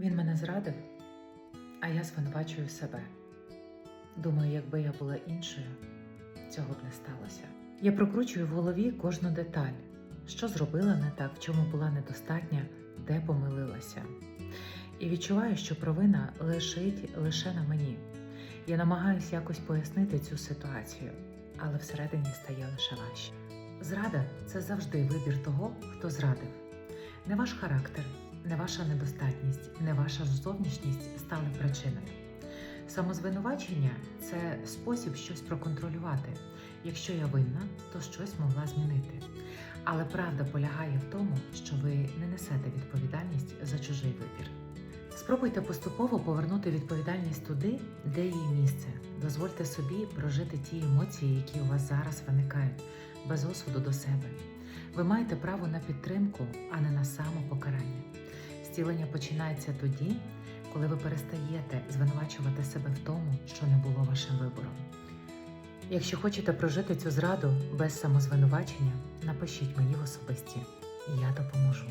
Він мене зрадив, а я звинувачую себе. Думаю, якби я була іншою, цього б не сталося. Я прокручую в голові кожну деталь, що зробила не так, в чому була недостатня, де помилилася. І відчуваю, що провина лежить лише на мені. Я намагаюся якось пояснити цю ситуацію, але всередині стає лише важче. Зрада це завжди вибір того, хто зрадив. Не ваш характер, не ваша недостатність, не ваша зовнішність стали причиною. Самозвинувачення це спосіб щось проконтролювати. Якщо я винна, то щось могла змінити. Але правда полягає в тому, що ви не несете відповідальність за чужий вибір. Спробуйте поступово повернути відповідальність туди, де її місце. Дозвольте собі прожити ті емоції, які у вас зараз виникають, без осуду до себе. Ви маєте право на підтримку, а не на самопокарання. Зцілення починається тоді, коли ви перестаєте звинувачувати себе в тому, що не було вашим вибором. Якщо хочете прожити цю зраду без самозвинувачення, напишіть мені в особисті, і я допоможу.